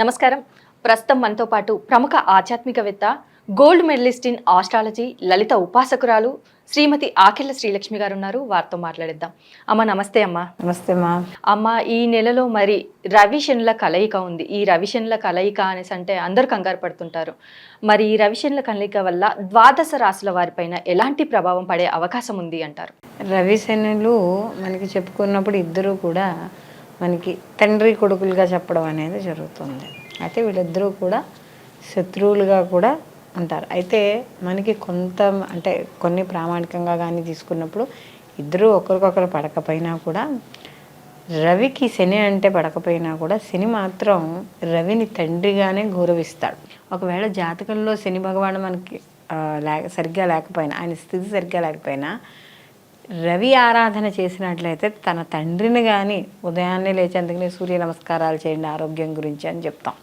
నమస్కారం. ప్రస్తుతం మనతో పాటు ప్రముఖ ఆధ్యాత్మికవేత్త gold medalist in astrology Lalitha ఉపాసకురాలు Shrimati Akella Srilakshmi garu ఉన్నారు వారితో మాట్లాడిద్దాం. అమ్మ నమస్తే అమ్మ. నమస్తే మా అమ్మ ఈ నెలలో మరి రవిశనుల కలయిక ఉంది. ఈ రవిశనుల కలయిక అనేసి అంటే అందరూ కంగారు పడుతుంటారు. మరి ఈ రవిశనుల కలయిక వల్ల ద్వాదశ రాశుల వారిపైన ఎలాంటి ప్రభావం పడే అవకాశం ఉంది అంటారు? రవిశనులు మనకి చెప్పుకున్నప్పుడు ఇద్దరు కూడా మనకి తండ్రి కొడుకులుగా చెప్పడం అనేది జరుగుతుంది. అయితే వీళ్ళిద్దరూ కూడా శత్రువులుగా కూడా ఉంటారు. అయితే మనకి కొంత అంటే కొన్ని ప్రామాణికంగా కానీ తీసుకున్నప్పుడు ఇద్దరు ఒకరికొకరు పడకపోయినా కూడా రవికి శని అంటే పడకపోయినా కూడా శని మాత్రం రవిని తండ్రిగానే గౌరవిస్తాడు. ఒకవేళ జాతకంలో శని భగవాను మనకి లేక సరిగ్గా లేకపోయినా ఆయన స్థితి సరిగ్గా లేకపోయినా రవి ఆరాధన చేసినట్లయితే తన తండ్రిని కానీ ఉదయాన్నే లేచి అందుకనే సూర్య నమస్కారాలు చేయండి ఆరోగ్యం గురించి అని చెప్తాం.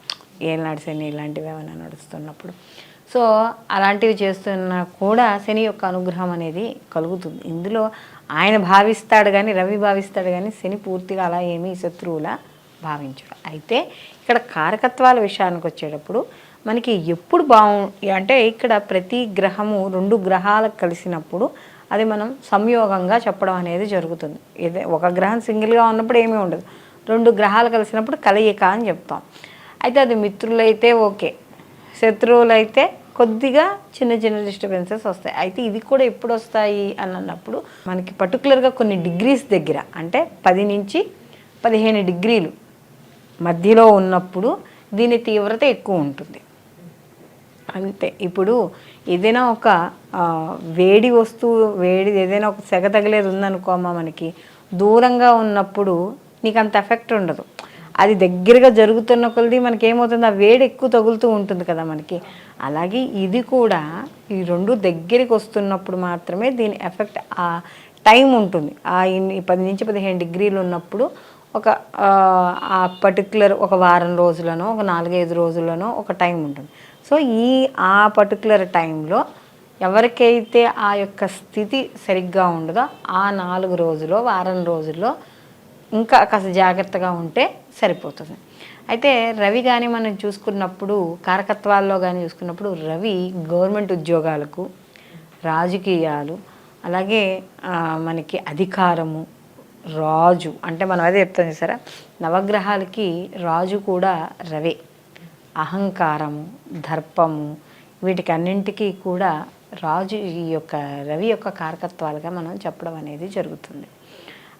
ఏనాడు శని ఇలాంటివి ఏమైనా నడుస్తున్నప్పుడు. సో అలాంటివి చేస్తున్నా కూడా శని యొక్క అనుగ్రహం అనేది కలుగుతుంది. ఇందులో ఆయన భావిస్తాడు కానీ రవి భావిస్తాడు కానీ శని పూర్తిగా అలా ఏమీ శత్రువులా భావించడు. అయితే ఇక్కడ కారకత్వాల విషయానికి వచ్చేటప్పుడు మనకి ఎప్పుడు బాగు అంటే ఇక్కడ ప్రతి గ్రహము రెండు గ్రహాలకు కలిసినప్పుడు అది మనం సంయోగంగా చెప్పడం అనేది జరుగుతుంది. ఇదే ఒక గ్రహం సింగిల్గా ఉన్నప్పుడు ఏమీ ఉండదు. రెండు గ్రహాలు కలిసినప్పుడు కలయిక అని చెప్తాం. అయితే అది మిత్రులైతే ఓకే. శత్రువులైతే కొద్దిగా చిన్న చిన్న డిస్టర్బెన్సెస్ వస్తాయి. అయితే ఇది కూడా ఎప్పుడు వస్తాయి అని అన్నప్పుడు మనకి పర్టికులర్గా కొన్ని డిగ్రీస్ దగ్గర అంటే పది నుంచి పదిహేను డిగ్రీలు మధ్యలో ఉన్నప్పుడు దీని తీవ్రత ఎక్కువ ఉంటుంది. అంతే. ఇప్పుడు ఏదైనా ఒక వేడి వస్తువు వేడి ఏదైనా ఒక సెగ తగిలేదు ఉందనుకోమా మనకి దూరంగా ఉన్నప్పుడు నీకు అంత ఎఫెక్ట్ ఉండదు. అది దగ్గరగా జరుగుతున్న కొలది మనకి ఏమవుతుంది ఆ వేడి ఎక్కువ తగులుతూ ఉంటుంది కదా మనకి. అలాగే ఇది కూడా ఈ రెండు దగ్గరికి వస్తున్నప్పుడు మాత్రమే దీని ఎఫెక్ట్ ఆ టైం ఉంటుంది. ఆ పది నుంచి పదిహేను డిగ్రీలు ఉన్నప్పుడు ఒక ఆ, ఆ పర్టికులర్ ఒక వారం రోజులనో ఒక నాలుగైదు రోజులనో ఒక టైం ఉంటుంది. సో ఈ ఆ పర్టికులర్ టైంలో ఎవరికైతే ఆ యొక్క స్థితి సరిగ్గా ఉండదో ఆ నాలుగు రోజులో వారం రోజుల్లో ఇంకా కాస్త జాగ్రత్తగా ఉంటే సరిపోతుంది. అయితే రవి కానీ మనం చూసుకున్నప్పుడు కారకత్వాల్లో కానీ చూసుకున్నప్పుడు రవి గవర్నమెంట్ ఉద్యోగాలకు రాజకీయాలు అలాగే మనకి అధికారము రాజు అంటే మనం అదే చెప్తాం చూసారా? నవగ్రహాలకి రాజు కూడా రవే. అహంకారము దర్పము వీటికన్నింటికీ కూడా రాజు ఈ యొక్క రవి యొక్క కారకత్వాలుగా మనం చెప్పడం అనేది జరుగుతుంది.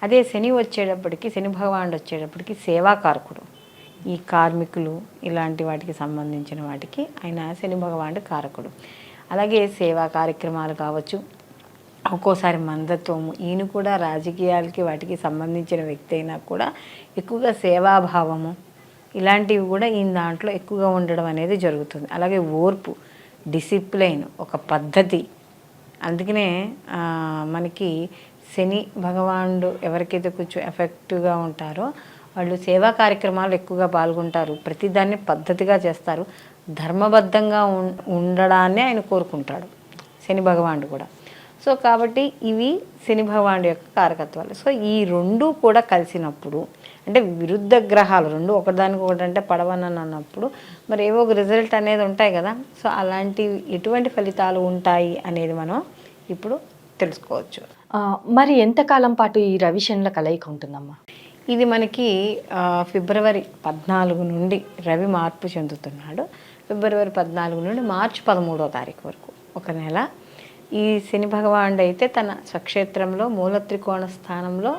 అదే శని వచ్చేటప్పటికి శని భగవానుడు వచ్చేటప్పటికి సేవాకారకుడు. ఈ కార్మికులు ఇలాంటి వాటికి సంబంధించిన వాటికి ఆయన శని భగవానుడు కారకుడు. అలాగే సేవా కార్యక్రమాలు కావచ్చు ఒక్కోసారి మందత్వము ఈయన కూడా రాజకీయాలకి వాటికి సంబంధించిన వ్యక్తి అయినా కూడా ఎక్కువగా సేవాభావము ఇలాంటివి కూడా ఈయన దాంట్లో ఎక్కువగా ఉండడం అనేది జరుగుతుంది. అలాగే ఓర్పు డిసిప్లైన్ ఒక పద్ధతి. అందుకనే మనకి శని భగవానుడు ఎవరికైతే కొంచెం ఎఫెక్టివ్గా ఉంటారో వాళ్ళు సేవా కార్యక్రమాలు ఎక్కువగా పాల్గొంటారు. ప్రతిదాన్ని పద్ధతిగా చేస్తారు. ధర్మబద్ధంగా ఉం- ఉండడాన్ని ఆయన కోరుకుంటాడు. శని భగవానుడు కూడా. సో కాబట్టి ఇవి శని భగవానుడి యొక్క కారకత్వాలు. సో ఈ రెండు కూడా కలిసినప్పుడు అంటే విరుద్ధ గ్రహాలు రెండు ఒకదానికి ఒకటి అంటే పడవనని అన్నప్పుడు మరి ఏవో ఒక రిజల్ట్ అనేది ఉంటాయి కదా. సో అలాంటి ఎటువంటి ఫలితాలు ఉంటాయి అనేది మనం ఇప్పుడు తెలుసుకోవచ్చు. మరి ఎంతకాలం పాటు ఈ రవిశనుల కలయిక ఉంటుందమ్మా? ఇది మనకి ఫిబ్రవరి పద్నాలుగు నుండి రవి మార్పు చెందుతున్నాడు. ఫిబ్రవరి పద్నాలుగు నుండి మార్చి పదమూడో తారీఖు వరకు ఒక నెల ఈ శని భగవానుడు అయితే తన స్వక్షేత్రంలో మూల త్రికోణ స్థానంలో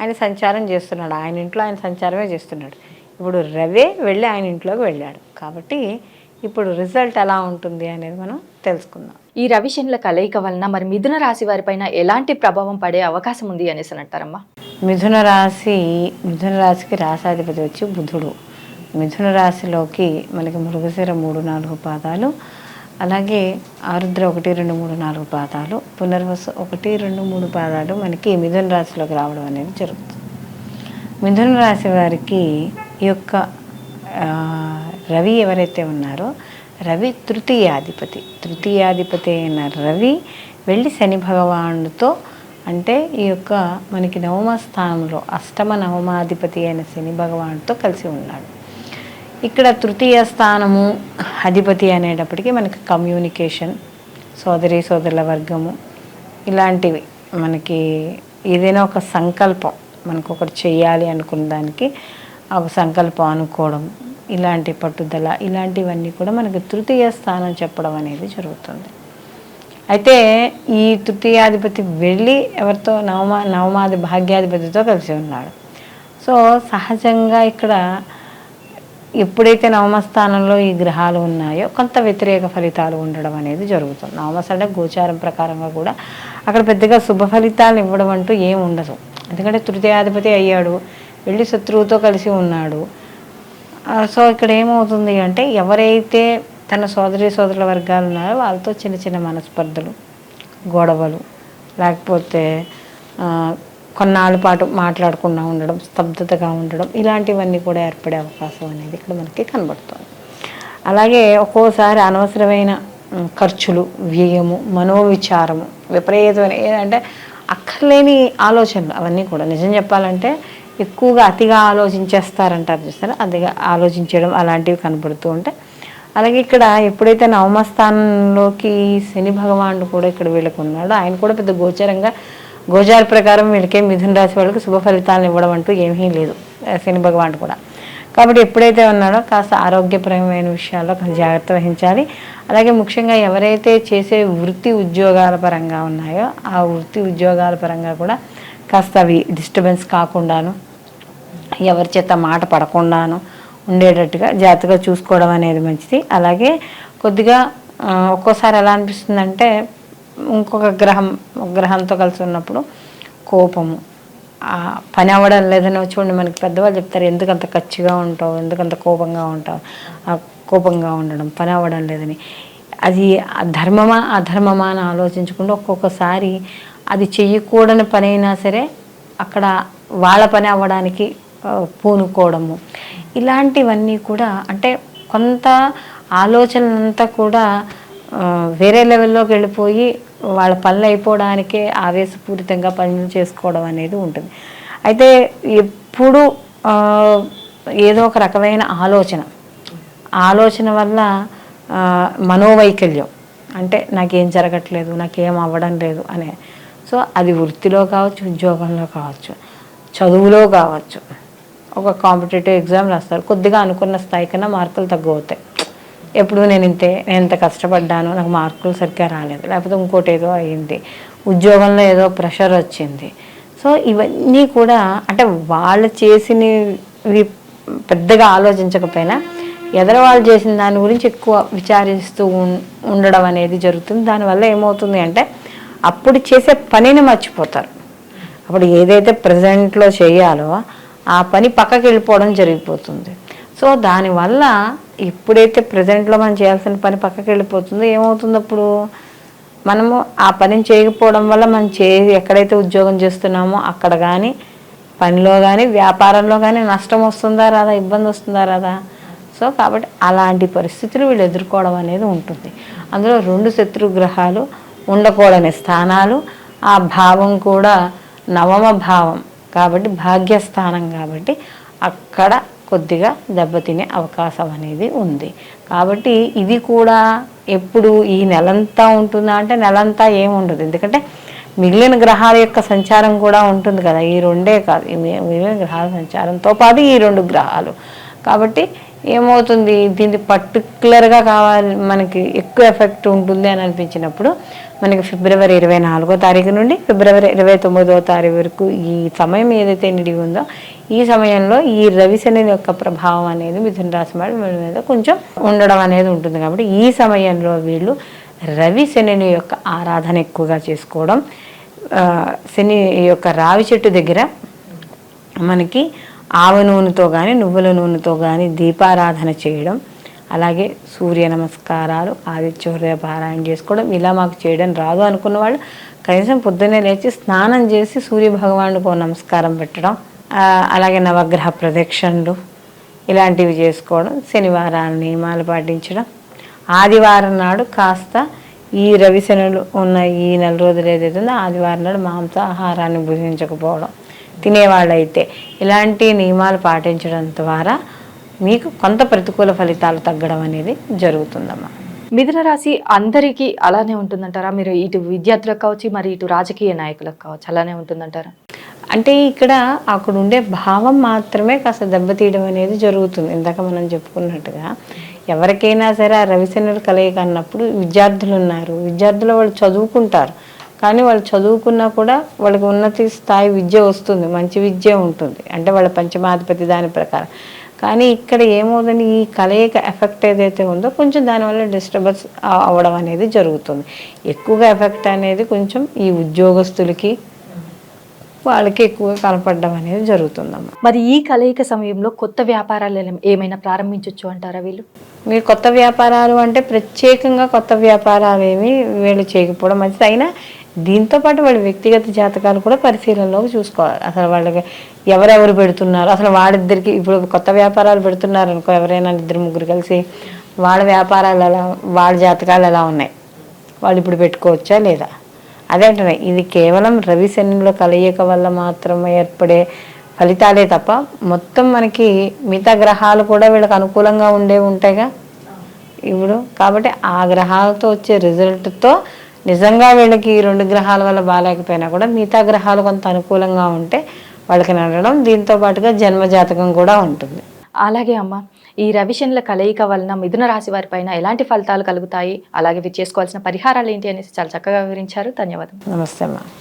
ఆయన సంచారం చేస్తున్నాడు. ఆయన ఇంట్లో ఆయన సంచారమే చేస్తున్నాడు. ఇప్పుడు రవే వెళ్ళి ఆయన ఇంట్లోకి వెళ్ళాడు. కాబట్టి ఇప్పుడు రిజల్ట్ ఎలా ఉంటుంది అనేది మనం తెలుసుకుందాం. ఈ రవిశనుల కలయిక వలన మరి మిథున రాశి వారిపైన ఎలాంటి ప్రభావం పడే అవకాశం ఉంది అనేసి అని అంటారమ్మా? మిథున రాశి మిథున రాశికి రాశాధిపతి వచ్చి బుధుడు. మిథున రాశిలోకి మనకి మృగశిర మూడు నాలుగు పాదాలు. అలాగే ఆరుద్ర ఒకటి రెండు మూడు నాలుగు పాదాలు పునర్వసు ఒకటి రెండు మూడు పాదాలు మనకి మిథున రాశిలోకి రావడం అనేది జరుగుతుంది. మిథున రాశి వారికి ఈ యొక్క రవి ఎవరైతే ఉన్నారో రవి తృతీయాధిపతి. తృతీయాధిపతి అయిన రవి వెళ్ళి శని భగవానుడితో అంటే ఈ యొక్క మనకి నవమ స్థానంలో అష్టమ నవమాధిపతి అయిన శని భగవానుడితో కలిసి ఉన్నాడు. ఇక్కడ తృతీయ స్థానము అధిపతి అనేటప్పటికీ మనకి కమ్యూనికేషన్ సోదరి సోదరుల వర్గము ఇలాంటివి మనకి ఏదైనా ఒక సంకల్పం మనకు ఒకటి చేయాలి అనుకున్న దానికి ఆ ఒక సంకల్పం అనుకోవడం ఇలాంటి పట్టుదల ఇలాంటివన్నీ కూడా మనకి తృతీయ స్థానం చెప్పడం అనేది జరుగుతుంది. అయితే ఈ తృతీయాధిపతి వెళ్ళి ఎవరితో? నవమా నవమాది భాగ్యాధిపతితో కలిసి ఉన్నాడు. సో సహజంగా ఇక్కడ ఎప్పుడైతే నవమ స్థానంలో ఈ గ్రహాలు ఉన్నాయో కొంత వ్యతిరేక ఫలితాలు ఉండడం అనేది జరుగుతుంది. నవమస్ అంటే గోచారం ప్రకారంగా కూడా అక్కడ పెద్దగా శుభ ఫలితాలు ఇవ్వడం అంటూ ఏం ఉండదు. ఎందుకంటే తృతీయాధిపతి అయ్యాడు వెళ్ళి శత్రువుతో కలిసి ఉన్నాడు. సో ఇక్కడ ఏమవుతుంది అంటే ఎవరైతే తన సోదరి సోదరుల వర్గాలు ఉన్నారో వాళ్ళతో చిన్న చిన్న మనస్పర్ధలు గొడవలు లేకపోతే కొన్నాళ్ళ పాటు మాట్లాడకుండా ఉండడం స్తబ్దతగా ఉండడం ఇలాంటివన్నీ కూడా ఏర్పడే అవకాశం అనేది ఇక్కడ మనకి కనబడుతుంది. అలాగే ఒక్కోసారి అనవసరమైన ఖర్చులు వ్యయము మనోవిచారము విపరీతమైన ఏదంటే అక్కర్లేని ఆలోచనలు అవన్నీ కూడా. నిజం చెప్పాలంటే ఎక్కువగా అతిగా ఆలోచించేస్తారంటారు చూస్తారా అతిగా ఆలోచించడం అలాంటివి కనబడుతూ ఉంటాయి అలాగే ఇక్కడ ఎప్పుడైతే నవమ స్థానంలోకి శని భగవానుడు కూడా ఇక్కడ వీళ్ళకు ఉన్నాడో ఆయన కూడా పెద్ద గోచరంగా గోచార ప్రకారం వీళ్ళకే మిథున రాశి వాళ్ళకి శుభ ఫలితాలను ఇవ్వడం అంటూ ఏమీ లేదు. శని భగవాన్ కూడా. కాబట్టి ఎప్పుడైతే ఉన్నాడో కాస్త ఆరోగ్యపరమైన విషయాల్లో కాస్త జాగ్రత్త వహించాలి. అలాగే ముఖ్యంగా ఎవరైతే చేసే వృత్తి ఉద్యోగాల పరంగా ఉన్నాయో ఆ వృత్తి ఉద్యోగాల పరంగా కూడా కాస్త అవి డిస్టర్బెన్స్ కాకుండాను ఎవరి చేత మాట పడకుండాను ఉండేటట్టుగా జాగ్రత్తగా చూసుకోవడం అనేది మంచిది. అలాగే కొద్దిగా ఒక్కోసారి ఎలా అనిపిస్తుందంటే ఇంకొక గ్రహం గ్రహంతో కలిసి ఉన్నప్పుడు కోపము. పని అవ్వడం లేదని చూడండి మనకి పెద్దవాళ్ళు చెప్తారు ఎందుకంత ఖర్చుగా ఉంటావు? ఎందుకంత కోపంగా ఉంటావు? ఆ కోపంగా ఉండడం పని అవ్వడం లేదని. అది ధర్మమా అధర్మమా అని ఆలోచించకుండా ఒక్కొక్కసారి అది చెయ్యకూడని పని అయినా సరే అక్కడ వాళ్ళ పని అవ్వడానికి పూనుకోవడము. ఇలాంటివన్నీ కూడా అంటే కొంత ఆలోచనంతా కూడా వేరే లెవెల్లోకి వెళ్ళిపోయి వాళ్ళ పనులు అయిపోవడానికే ఆవేశపూరితంగా పనులు చేసుకోవడం అనేది ఉంటుంది. అయితే ఎప్పుడు ఏదో ఒక రకమైన ఆలోచన. ఆలోచన వల్ల మనోవైకల్యం. అంటే నాకేం జరగట్లేదు నాకేం అవ్వడం లేదు అనే. సో అది వృత్తిలో కావచ్చు ఉద్యోగంలో కావచ్చు చదువులో కావచ్చు. ఒక కాంపిటేటివ్ ఎగ్జామ్ రాస్తారు. కొద్దిగా అనుకున్న స్థాయి కన్నా మార్కులు తగ్గిపోతాయి అవుతాయి ఎప్పుడు నేను ఇంతే నేను ఎంత కష్టపడ్డాను నాకు మార్కులు సరిగ్గా రాలేదు. లేకపోతే ఇంకోటి ఏదో అయ్యింది ఉద్యోగంలో ఏదో ప్రెషర్ వచ్చింది. సో ఇవన్నీ కూడా అంటే వాళ్ళు చేసినవి పెద్దగా ఆలోచించకపోయినా ఎదర వాళ్ళు చేసిన దాని గురించి ఎక్కువ విచారిస్తూ ఉండడం అనేది జరుగుతుంది. దానివల్ల ఏమవుతుంది అంటే అప్పుడు చేసే పనిని మర్చిపోతారు. అప్పుడు ఏదైతే ప్రజెంట్లో చేయాలో ఆ పని పక్కకి వెళ్ళిపోవడం జరిగిపోతుంది. సో దానివల్ల ఎప్పుడైతే ప్రజెంట్లో మనం చేయాల్సిన పని పక్కకి వెళ్ళిపోతుందో ఏమవుతుంది అప్పుడు? మనము ఆ పనిని చేయకపోవడం వల్ల మనం చే ఎక్కడైతే ఉద్యోగం చేస్తున్నామో అక్కడ కానీ పనిలో కానీ వ్యాపారంలో కానీ నష్టం వస్తుందా రాదా? ఇబ్బంది వస్తుందా రాదా? సో కాబట్టి అలాంటి పరిస్థితులు వీళ్ళు ఎదుర్కోవడం అనేది ఉంటుంది. అందులో రెండు శత్రు గ్రహాలు ఉండకూడని స్థానాలు ఆ భావం కూడా నవమ భావం కాబట్టి భాగ్యస్థానం కాబట్టి అక్కడ కొద్దిగా దెబ్బతినే అవకాశం అనేది ఉంది. కాబట్టి ఇది కూడా ఎప్పుడు ఈ నెలంతా ఉంటుందా అంటే నెలంతా ఏముండదు. ఎందుకంటే మిగిలిన గ్రహాల యొక్క సంచారం కూడా ఉంటుంది కదా. ఈ రెండే కాదు. మిగిలిన గ్రహాల సంచారంతో పాటు ఈ రెండు గ్రహాలు. కాబట్టి ఏమవుతుంది? దీన్ని పర్టికులర్గా కావాలి మనకి ఎక్కువ ఎఫెక్ట్ ఉంటుంది అని అనిపించినప్పుడు మనకి ఫిబ్రవరి ఇరవై నాలుగో తారీఖు నుండి ఫిబ్రవరి ఇరవై తొమ్మిదో తారీఖు వరకు ఈ సమయం ఏదైతే నిడిగి ఉందో ఈ సమయంలో ఈ రవిశని యొక్క ప్రభావం అనేది మిథున రాశి వాడి వీళ్ళ మీద కొంచెం ఉండడం అనేది ఉంటుంది కాబట్టి ఈ సమయంలో వీళ్ళు రవి శని యొక్క ఆరాధన ఎక్కువగా చేసుకోవడం శని యొక్క రావి చెట్టు దగ్గర మనకి ఆవ నూనెతో కానీ నువ్వుల నూనెతో కానీ దీపారాధన చేయడం అలాగే సూర్య నమస్కారాలు ఆదిత్య హృదయ పారాయణ చేసుకోవడం ఇలా మాకు చేయడం రాదు అనుకున్న వాళ్ళు కనీసం పొద్దున్నే లేచి స్నానం చేసి సూర్య భగవానుడికి నమస్కారం పెట్టడం అలాగే నవగ్రహ ప్రదక్షిణలు ఇలాంటివి చేసుకోవడం శనివారాలు నియమాలు పాటించడం. ఆదివారం నాడు కాస్త ఈ రవిశనులు ఉన్న ఈ నెల రోజులు ఏదైతే ఉందో ఆదివారం నాడు మాంసాహారాన్ని భుజించకపోవడం తినేవాళ్ళైతే ఇలాంటి నియమాలు పాటించడం ద్వారా మీకు కొంత ప్రతికూల ఫలితాలు తగ్గడం అనేది జరుగుతుందమ్మా. మిథున రాశి అందరికీ అలానే ఉంటుందంటారా? మీరు ఇటు విద్యార్థులకు కావచ్చు మరి ఇటు రాజకీయ నాయకులకు కావచ్చు అలానే ఉంటుందంటారా? అంటే ఇక్కడ అక్కడ ఉండే భావం మాత్రమే కాస్త దెబ్బతీయడం అనేది జరుగుతుంది. ఇందాక మనం చెప్పుకున్నట్టుగా ఎవరికైనా సరే ఆ రవిశనుల కలయిక అన్నప్పుడు విద్యార్థులు ఉన్నారు విద్యార్థులు వాళ్ళు చదువుకుంటారు. కానీ వాళ్ళు చదువుకున్నా కూడా వాళ్ళకి ఉన్నతి స్థాయి విద్య వస్తుంది. మంచి విద్య ఉంటుంది. అంటే వాళ్ళ పంచమాధిపతి దాని ప్రకారం. కానీ ఇక్కడ ఏమవుతుంది? ఈ కలయిక ఎఫెక్ట్ ఏదైతే ఉందో కొంచెం దానివల్ల డిస్టర్బెన్స్ అవ్వడం అనేది జరుగుతుంది. ఎక్కువగా ఎఫెక్ట్ అనేది కొంచెం ఈ ఉద్యోగస్తులకి వాళ్ళకి ఎక్కువ కనపడడం అనేది జరుగుతుందమ్మా. మరి ఈ కలయిక సమయంలో కొత్త వ్యాపారాలు ఏమైనా ప్రారంభించవచ్చు అంటారా వీళ్ళు? మీరు కొత్త వ్యాపారాలు అంటే ప్రత్యేకంగా కొత్త వ్యాపారాలు ఏమి వీళ్ళు చేయకపోవడం మంచిది. అయినా దీంతో పాటు వాళ్ళ వ్యక్తిగత జాతకాలు కూడా పరిశీలనలోకి చూసుకోవాలి. అసలు వాళ్ళకి ఎవరెవరు పెడుతున్నారు? అసలు వాళ్ళిద్దరికి ఇప్పుడు కొత్త వ్యాపారాలు పెడుతున్నారు అనుకో ఎవరైనా ఇద్దరు ముగ్గురు కలిసి వాళ్ళ వ్యాపారాలు ఎలా వాళ్ళ జాతకాలు ఎలా ఉన్నాయి? వాళ్ళు ఇప్పుడు పెట్టుకోవచ్చా లేదా? అదే అంటున్నాయి ఇది కేవలం రవి శనుల కలయిక వల్ల మాత్రమే ఏర్పడే ఫలితాలే తప్ప మొత్తం మనకి మిగతా గ్రహాలు కూడా వీళ్ళకి అనుకూలంగా ఉండే ఉంటాయిగా? ఇప్పుడు కాబట్టి ఆ గ్రహాలతో వచ్చే రిజల్ట్తో నిజంగా వీళ్ళకి ఈ రెండు గ్రహాల వల్ల బాగాలేకపోయినా కూడా మిగతా గ్రహాలు కొంత అనుకూలంగా ఉంటే వాళ్ళకి నడడం దీంతో పాటుగా జన్మజాతకం కూడా ఉంటుంది. అలాగే అమ్మ. ఈ రవిశనుల కలయిక వలన మిథున రాశి వారి పైన ఎలాంటి ఫలితాలు కలుగుతాయి? అలాగే వీరు చేసుకోవాల్సిన పరిహారాలు ఏంటి అనేసి చాలా చక్కగా వివరించారు. ధన్యవాదాలు నమస్తే అమ్మా.